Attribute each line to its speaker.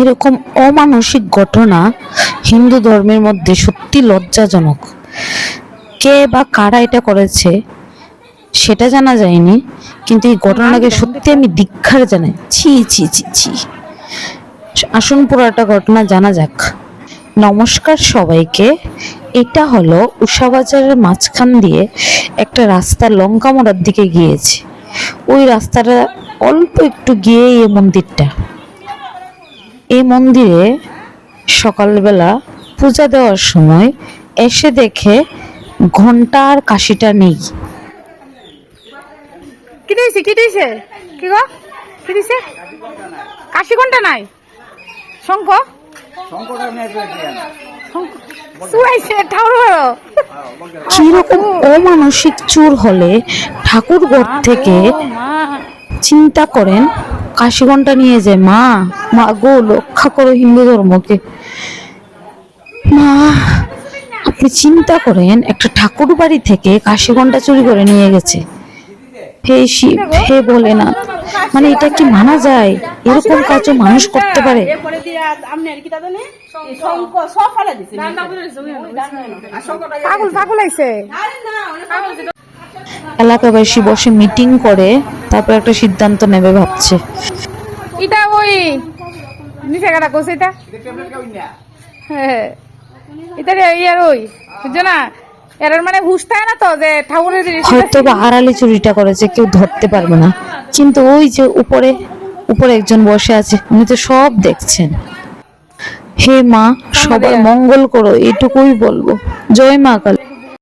Speaker 1: এরকম অমানসিক ঘটনা হিন্দু ধর্মের মধ্যে সত্যি লজ্জাজনক। কে বা কারা এটা করেছে সেটা জানা যায়নি কিন্তু এই ঘটনাকে সত্যি আমি দীক্ষার জানাই। ছি ছি ছি ছি। আসুন পুরোটা ঘটনা জানা যাক। নমস্কার সবাইকে। এটা হলো উষাবাজারের মাঝখান দিয়ে একটা রাস্তা লঙ্কা মোড়ার দিকে গিয়েছে। ওই রাস্তাটা অল্প একটু গিয়ে এই মন্দিরটা। এই মন্দিরে সকালবেলা পূজা দেওয়ার সময় এসে দেখে ঘণ্টা আর কাশিটা নেই।
Speaker 2: কি দিয়েছে? কি দিয়েছে? কি গো? কি দিয়েছে? কাশি ঘণ্টা নাই? শঙ্খ?
Speaker 1: কীরকম অমানসিক চোর হলে ঠাকুর ঘর থেকে চিন্তা করেন কাশি ঘণ্টা নিয়ে যায় মা। মা গো রক্ষা করো হিন্দু ধর্মকে। মা আপনি চিন্তা করেন একটা ঠাকুর বাড়ি থেকে কাশি ঘণ্টা চুরি করে নিয়ে গেছে। হে শিব হে বলে না মানে এটা কি মানা যায়? এরকম কাজও মানুষ করতে পারে। এলাকাবাসী বসে মিটিং করে। তারপর একটা সিদ্ধান্ত নেবে ভাবছে।
Speaker 2: এটা ওই নিচে কাটা কোস এটা? হ্যাঁ। এটা ইয়ার ওই বুঝছ না? এর মানে হুশ থাকে না তো যে ঠাকুরের জিনিস
Speaker 1: হয়তো বা আড়ালে চুরিটা করেছে কেউ ধরতে পারবে না। কিন্তু ওই যে উপরে উপরে একজন বসে আছে উনি তো সব দেখছেন। হে মা সবার মঙ্গল করো এটুকুই বলব। জয় মা কালী।